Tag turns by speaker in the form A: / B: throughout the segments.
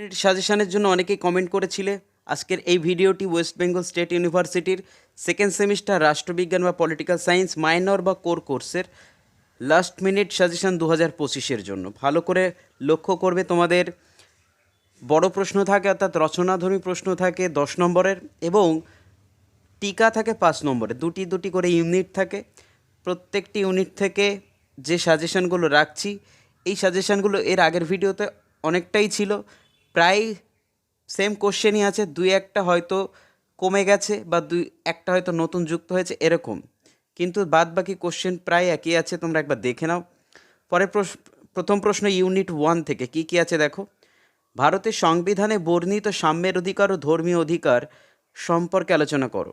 A: Minute সাজেশনের জন্য অনেকেই কমেন্ট করেছিলে। আজকের এই ভিডিওটি ওয়েস্ট বেঙ্গল স্টেট ইউনিভার্সিটির সেকেন্ড সেমিস্টার রাষ্ট্রবিজ্ঞান বা পলিটিক্যাল সায়েন্স মাইনর বা কোর কোর্সের লাস্ট মিনিট সাজেশন দু হাজার পঁচিশের জন্য। ভালো করে লক্ষ্য করবে তোমাদের। বড় প্রশ্ন থাকে, অর্থাৎ রচনাধর্মী প্রশ্ন থাকে দশ নম্বরের এবং টিকা থাকে পাঁচ নম্বরে দুটি দুটি করে ইউনিট থাকে। প্রত্যেকটি ইউনিট থেকে যে সাজেশানগুলো রাখছি, এই সাজেশানগুলো এর আগের ভিডিওতে অনেকটাই ছিল। প্রায় সেম কোশ্চেনই আছে, দুই একটা হয়তো কমে গেছে বা দুই একটা হয়তো নতুন যুক্ত হয়েছে, এরকম। কিন্তু বাদ বাকি কোশ্চেন প্রায় একই আছে, তোমরা একবার দেখে নাও। পরে প্রথম প্রশ্ন ইউনিট ওয়ান থেকে কি কি আছে দেখো? ভারতের সংবিধানে বর্ণিত সাম্যের অধিকার ও ধর্মীয় অধিকার সম্পর্কে আলোচনা করো।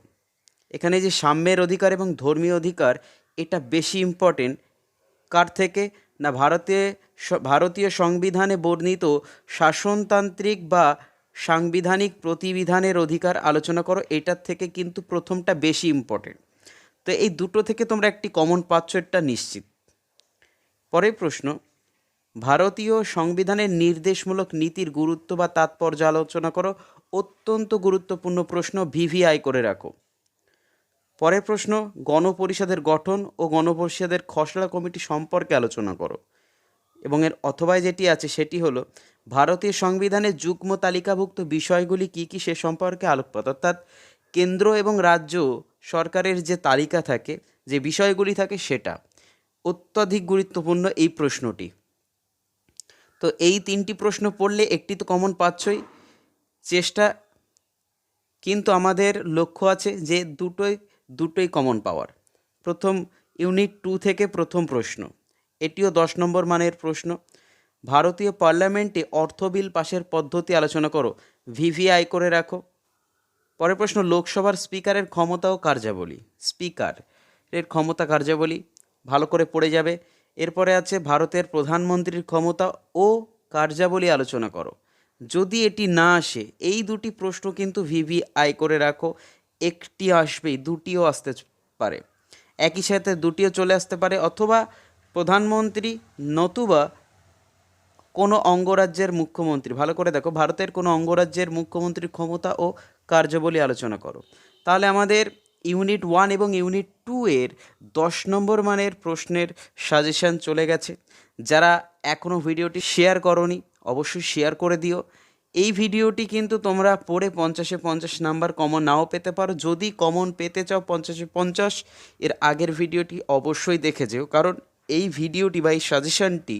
A: এখানে যে সাম্যের অধিকার এবং ধর্মীয় অধিকার, এটা বেশি ইম্পর্টেন্ট কার থেকে? না ভারতে ভারতীয় সংবিধানে বর্ণিত শাসনতান্ত্রিক বা সাংবিধানিক প্রতিবিধানের অধিকার আলোচনা করো, এটার থেকে কিন্তু প্রথমটা বেশি ইম্পর্টেন্ট তো এই দুটো থেকে তোমরা একটি কমন পাচ্ছ, এটা নিশ্চিত। পরের প্রশ্ন, ভারতীয় সংবিধানের নির্দেশমূলক নীতির গুরুত্ব বা তাৎপর্য আলোচনা করো, অত্যন্ত গুরুত্বপূর্ণ প্রশ্ন, ভিভিআই করে রাখো। পরের প্রশ্ন, গণপরিষদের গঠন ও গণপরিষদের খসড়া কমিটি সম্পর্কে আলোচনা করো। এবং এর অথবায় যেটি আছে সেটি হলো, ভারতীয় সংবিধানের যুগ্ম তালিকাভুক্ত বিষয়গুলি কী কী সে সম্পর্কে আলোকপাত। অর্থাৎ কেন্দ্র এবং রাজ্য সরকারের যে তালিকা থাকে, যে বিষয়গুলি থাকে সেটা। অত্যধিক গুরুত্বপূর্ণ এই প্রশ্নটি। তো এই তিনটি প্রশ্ন পড়লে একটি তো কমন পাচ্ছই, চেষ্টা, কিন্তু আমাদের লক্ষ্য আছে যে দুটোই দুটোই কমন পাওয়ার প্রথম ইউনিট টু থেকে প্রথম প্রশ্ন। এটিও দশ নম্বর মানের প্রশ্ন। ভারতীয় পার্লামেন্টে অর্থ বিল পাশের পদ্ধতি আলোচনা করো। ভিভিআই করে রাখো। পরের প্রশ্ন, লোকসভার স্পিকারের ক্ষমতা ও কার্যাবলী। স্পিকার এর ক্ষমতা কার্যাবলী। ভালো করে পড়ে যাবে। এরপরে আছে, ভারতের প্রধানমন্ত্রীর ক্ষমতা ও কার্যাবলী আলোচনা করো। যদি এটি না আসে, এই দুটি প্রশ্ন কিন্তু ভিভিআই করে রাখো। একটি আসবেই দুটিও আসতে পারে। একই সাথে দুটিও চলে আসতে পারে, অথবা প্রধানমন্ত্রী নতুবা কোনো অঙ্গরাজ্যের মুখ্যমন্ত্রী, ভালো করে দেখো, ভারতের কোনো অঙ্গরাজ্যের মুখ্যমন্ত্রীর ক্ষমতা ও কার্যাবলী আলোচনা করো। তাহলে আমাদের ইউনিট ওয়ান এবং ইউনিট টু এর দশ নম্বর মানের প্রশ্নের সাজেশন চলে গেছে। যারা এখনও ভিডিওটি শেয়ার করনি, অবশ্যই শেয়ার করে দিও। এই ভিডিওটি কিন্তু তোমরা পড়ে পঞ্চাশে পঞ্চাশ নাম্বার কমন নাও পেতে পারো। যদি কমন পেতে চাও পঞ্চাশে পঞ্চাশ, এর আগের ভিডিওটি অবশ্যই দেখে যেও। কারণ এই ভিডিওটি বা এই সাজেশনটি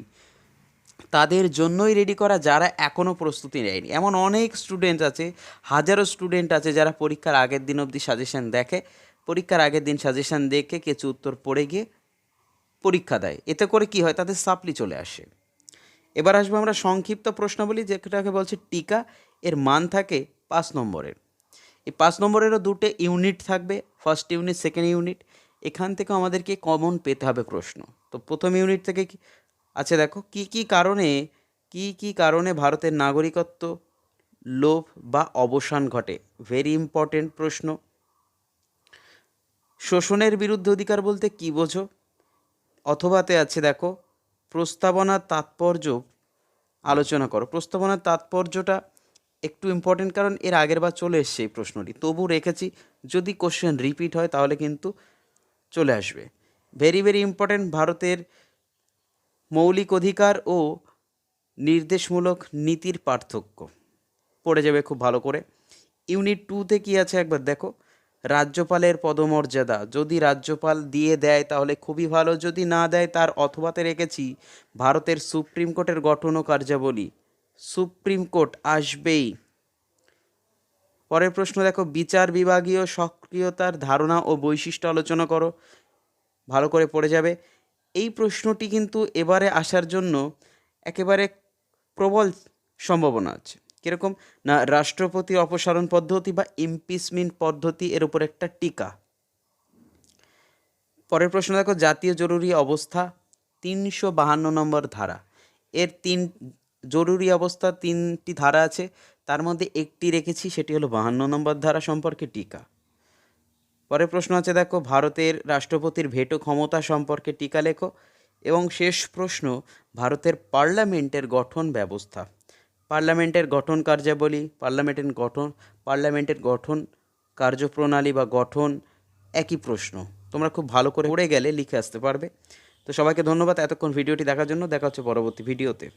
A: তাদের জন্যই রেডি করা, যারা এখনও প্রস্তুতি নেয়নি। এমন অনেক স্টুডেন্ট আছে, হাজারো স্টুডেন্ট আছে যারা পরীক্ষার আগের দিন অবধি সাজেশান দেখে, পরীক্ষার আগের দিন সাজেশন দেখে কিছু উত্তর পড়ে গিয়ে পরীক্ষা দেয়। এতে করে কি হয়? তাদের সাপ্লি চলে আসে। এবার আসব আমরা সংক্ষিপ্ত প্রশ্নাবলী যেটাকে বলছে টিকা। এর মান থাকে পাঁচ নম্বরের। এই পাঁচ নম্বরেরও দুটো ইউনিট থাকবে ফার্স্ট ইউনিট সেকেন্ড ইউনিট এখান থেকে আমাদেরকে কমন পেতে হবে প্রশ্ন। তো প্রথম ইউনিট থেকে কি আচ্ছা দেখো, কি কি কারণে, কি কি কারণে ভারতের নাগরিকত্ব, লোভ বা অবসান ঘটে? ভেরি ইম্পর্টেন্ট প্রশ্ন। শোষণের বিরুদ্ধে অধিকার বলতে কি বোঝো? অথবাতে আছে দেখো প্রস্তাবনার তাৎপর্য আলোচনা করো। প্রস্তাবনার তাৎপর্যটা একটু ইম্পর্টেন্ট কারণ এর আগের বার চলে এসছে এই প্রশ্নটি। তবু রেখেছি, যদি কোশ্চেন রিপিট হয় তাহলে কিন্তু চলে আসবে। ভেরি ভেরি ইম্পর্টেন্ট ভারতের মৌলিক অধিকার ও নির্দেশমূলক নীতির পার্থক্য। পড়ে যাবে খুব ভালো করে। ইউনিট টুতে কি আছে একবার দেখো। রাজ্যপালের পদমর্যাদা। যদি রাজ্যপাল দিয়ে দেয় তাহলে খুবই ভালো, যদি না দেয় তার অথবাতে রেখেছি ভারতের সুপ্রিম কোর্টের গঠন ও কার্যাবলী। সুপ্রিম কোর্ট আসবেই। পরের প্রশ্ন, দেখো, বিচার বিভাগীয় সক্রিয়তার ধারণা ও বৈশিষ্ট্য আলোচনা করো। ভালো করে পড়ে যাবে। এই প্রশ্নটি কিন্তু এবারে আসার জন্য একেবারে প্রবল সম্ভাবনা আছে। কীরকম? না, রাষ্ট্রপতি অপসারণ পদ্ধতি বা ইমপিচমেন্ট পদ্ধতি এর উপর একটা টিকা। পরের প্রশ্ন দেখো, জাতীয় জরুরি অবস্থা তিনশো বাহান্ন নম্বর ধারা। এর তিন, জরুরি অবস্থা তিনটি ধারা আছে। তার মধ্যে একটি রেখেছি, সেটি হলো বাহান্ন নম্বর ধারা সম্পর্কে টিকা। পরের প্রশ্ন আছে, দেখো, ভারতের রাষ্ট্রপতির ভেটো ক্ষমতা সম্পর্কে টিকা লেখো। এবং শেষ প্রশ্ন, ভারতের পার্লামেন্টের গঠন ব্যবস্থা। পার্লামেন্টের গঠন কার্যাবলী, পার্লামেন্টের গঠন পার্লামেন্টের গঠন কার্যপ্রণালী বা গঠন একই প্রশ্ন। তোমরা খুব ভালো করে পড়ে গেলে লিখে আসতে পারবে। তো সবাইকে ধন্যবাদ এতক্ষণ ভিডিওটি দেখার জন্য। দেখা হচ্ছে পরবর্তী ভিডিওতে।